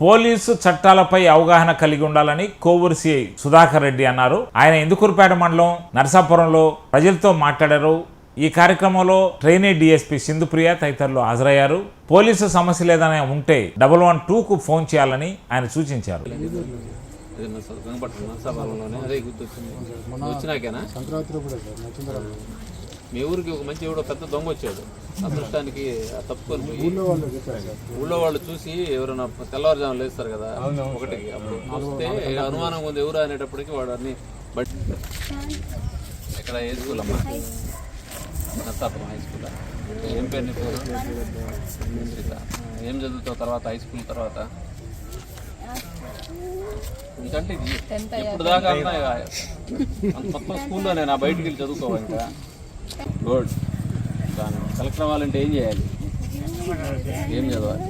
Police చట్టాలపై అవగాహన కలిగి ఉండాలని కోవూరు సిఐ సుధాకర్ రెడ్డి అన్నారు. ఆయన ఇందుకూరుపేట మండలం నరసాపురంలో ప్రజలతో మాట్లాడారు. ఈ కార్యక్రమంలో ట్రైనీ డిఎస్పీ సింధుప్రియ తదితరులు హాజరయ్యారు. పోలీసు సమస్య లేదని ఉంటే డబల్ వన్ టూకు ఫోన్ చేయాలని ఆయన సూచించారు. అదే మీ ఊరికి ఒక మంచి ఎవడో పెద్ద దొంగ వచ్చాడు. అదృష్టానికి ఆ తప్పుకొని పోయి ఊళ్ళో వాళ్ళు చూసి ఎవరైనా తెల్లవారుజామున లేస్తారు కదా. ఒకటికి అప్పుడు చూస్తే అనుమానం ఉంది ఎవరు అనేటప్పటికి వాడు అన్ని బట్ ఇక్కడ ఏ స్కూల్ అమ్మా? నరసాపురం హై స్కూల్ ఏం పేరు నీ పేరు? సీత. ఏం చదువుతావు తర్వాత? హై స్కూల్ తర్వాత? ఇది ఇప్పుడు దాకా అన్నా ఇక అంత మొత్తం స్కూల్లో నేను ఆ బయటికి వెళ్ళి చదువుకోవాలి ఇంకా? గుడ్. కలెక్టర్ అవ్వాలంటే ఏం చేయాలి? ఏం చదవాలి?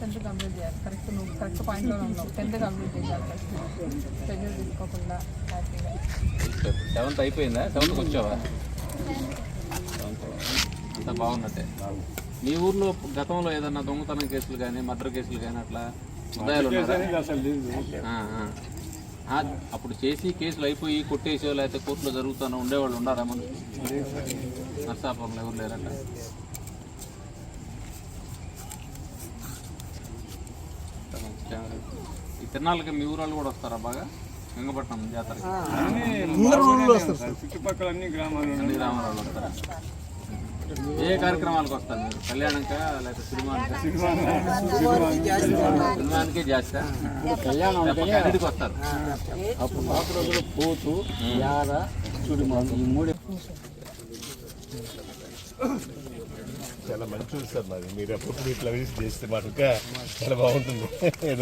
టెన్త్ కంప్లీట్ చేయాలి కరెక్ట్ నువ్వు కరెక్ట్ పాయింట్లో ఉన్నావు టెన్త్ కంప్లీట్ చేయాలి ఫస్ట్ ప్రెజర్ తీసుకోకుండా హ్యాపీగా సెవెంత్ అయిపోయిందా? సెవెంత్కి వచ్చావా? అంత బాగున్నట్టే. మీ ఊర్లో గతంలో ఏదన్నా దొంగతనం కేసులు కానీ మర్డర్ కేసులు కానీ అట్లా ఉదయాలు ఉన్నారా? అప్పుడు చేసి కేసులు అయిపోయి కొట్టేసో లేకపోతే కోర్టులో జరుగుతానో ఉండేవాళ్ళు ఉన్నారా మన నర్సాపురంలో ఎవరు లేరట? ఈ తిరణాలకి మీ ఊరాళ్ళు కూడా వస్తారా బాగా? వెంగపట్నం జాతరకి? చుట్టుపక్కల అన్ని గ్రామాలు అన్ని గ్రామాల వాళ్ళు వస్తారా? ఏ కార్యక్రమాలకు వస్తారు మీరు? కళ్యాణంక లేకపోతే సినిమానికా? సినిమానికే? చేస్తా అన్నిటికి వస్తారు? అప్పుడు పాత రోజులు పోతు యాద చుడిమాను ఈ మూడు చాలా మంచి సార్ మాది మీరు ఎప్పుడు ఇట్లా విజిట్ చేస్తే మాకు చాలా బాగుంటుంది.